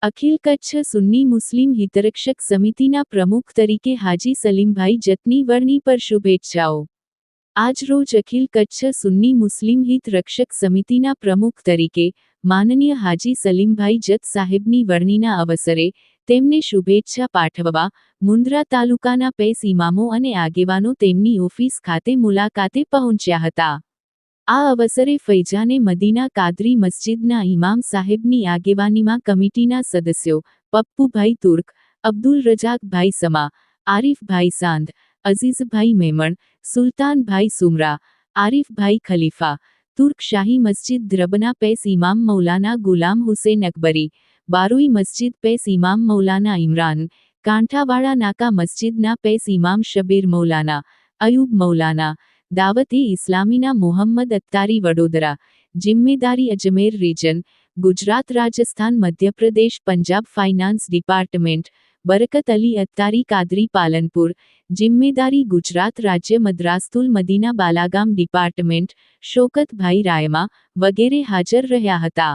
અખિલ કચ્છ સુન્ની મુસ્લિમ હિતરક્ષક સમિતિના પ્રમુખ તરીકે હાજી સલીમભાઈ જતની વરણી પર શુભેચ્છાઓ આજરોજ અખિલ કચ્છ સુન્ની મુસ્લિમ હિત રક્ષક સમિતિના પ્રમુખ તરીકે માનનીય હાજી સલીમભાઈ જત સાહેબની વરણીના અવસરે તેમને શુભેચ્છા પાઠવવા મુન્દ્રા તાલુકાના પેસ ઇમામો અને આગેવાનો તેમની ઓફિસ ખાતે મુલાકાતે પહોંચ્યા હતા આ અવસરે ફૈજાને મદીના કાદરી મસ્જિદના ઇમામ સાહેબની આગેવાનીમાં કમિટીના સદસ્યો પપ્પુભાઈ તુર્ક અબ્દુલ રજાકભાઈ સમા આરીફભાઈ સાંધ અઝીઝભાઈ મેમણ સુલતાનભાઈ સુમરા આરીફભાઈ ખલીફા તુર્કશાહી મસ્જિદ દ્રબના પેસ ઇમામ મૌલાના ગુલામ હુસેન અકબરી બારુઈ મસ્જિદ પેસ ઇમામ મૌલાના ઇમરાન કાંઠાવાળા નાકા મસ્જિદના પેસ ઇમામ શબીર મૌલાના અયુબ મૌલાના દાવતી ઇસ્લામીના મોહમ્મદ અત્તારી વડોદરા જિમ્મેદારી Ajmer region Gujarat Rajasthan Madhya Pradesh Punjab finance department Barkat Ali Attari Qadri Palanpur જિમ્મેદારી ગુજરાત રાજ્ય મદ્રાસતુલ મદીના બાલાગામ ડિપાર્ટમેન્ટ શોકતભાઈ રાયમા વગેરે હાજર રહ્યા હતા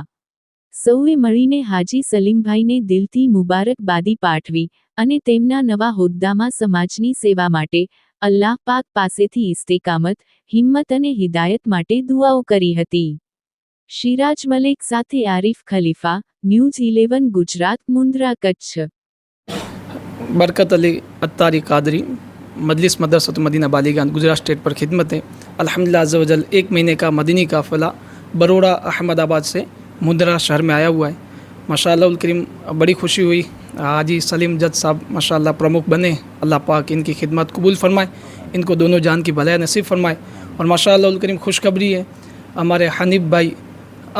સૌએ મળીને હાજી સલીમભાઈને દિલથી મુબારકબાદી પાઠવી અને તેમના નવા હોદ્દામાં સમાજની સેવા માટે અલ્લાહ પાક પાસેથી ઇસ્તેકામત હિંમત અને હિદાયત માટે દુઆઓ કરી હતી શિરાજ મલિક સાથે Arif Khalifa news eleven Gujarat Mundra Kutch Barkat Ali Attari Qadri Majlis Madrasat Madina Baligan Gujarat state पर खिदमत है अलहमदिल्ला अज़ल एक महीने का मदनी काफिला बरोड़ा अहमदाबाद मुंद्रा शहर में आया हुआ है माशा करीम बड़ी खुशी हुई हाजी सलीम जज साहब माशा प्रमुख बने अल्लाह पाक इनकी खिदमत कबूल फरमाए इनको दोनों जान की भलाई नसीब फरमाए और माशा करीम खुशखबरी है हमारे हनीफ भाई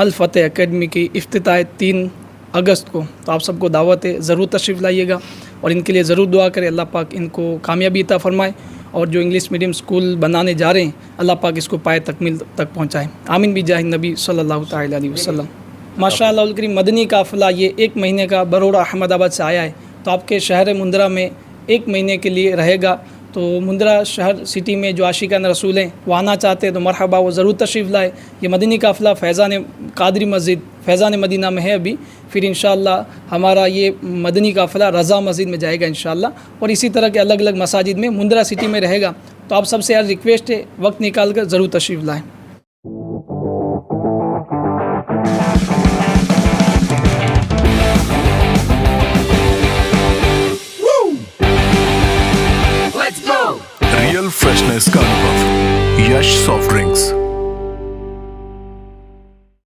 अलफ़तः अकेडमी की अफ्ताह तीन अगस्त को तो आप सबको दावत है ज़रूर तशरीफ़ लाइएगा और इनके लिए ज़रूर दुआ करें अल्लाह पाक इनको कामयाबी अता फरमाए और जो इंग्लिश मीडियम स्कूल बनाने जा रहे हैं अल्लाह पाक इसको पाए तकमील तक पहुँचाएँ आमिन भी जाहिर नबी सल्लल्लाहु अलैहि वसल्लम ماشاء اللہ الکریم مدنی قافلہ یہ ایک مہینے کا بروڑا احمد آباد سے آیا ہے تو آپ کے شہر مندرا میں ایک مہینے کے لیے رہے گا تو مندرا شہر سٹی میں جو عاشقان رسول ہیں وہ آنا چاہتے ہیں تو مرحبا وہ ضرور تشریف لائے یہ مدنی قافلہ فیضان قادری مسجد فیضان مدینہ میں ہے ابھی پھر انشاءاللہ ہمارا یہ مدنی قافلہ رضا مسجد میں جائے گا انشاءاللہ اور اسی طرح کے الگ الگ مساجد میں مندرا سٹی میں رہے گا تو آپ سب سے یار ریکویسٹ ہے وقت نکال کر ضرور تشریف لائیں real freshness can yash soft drinks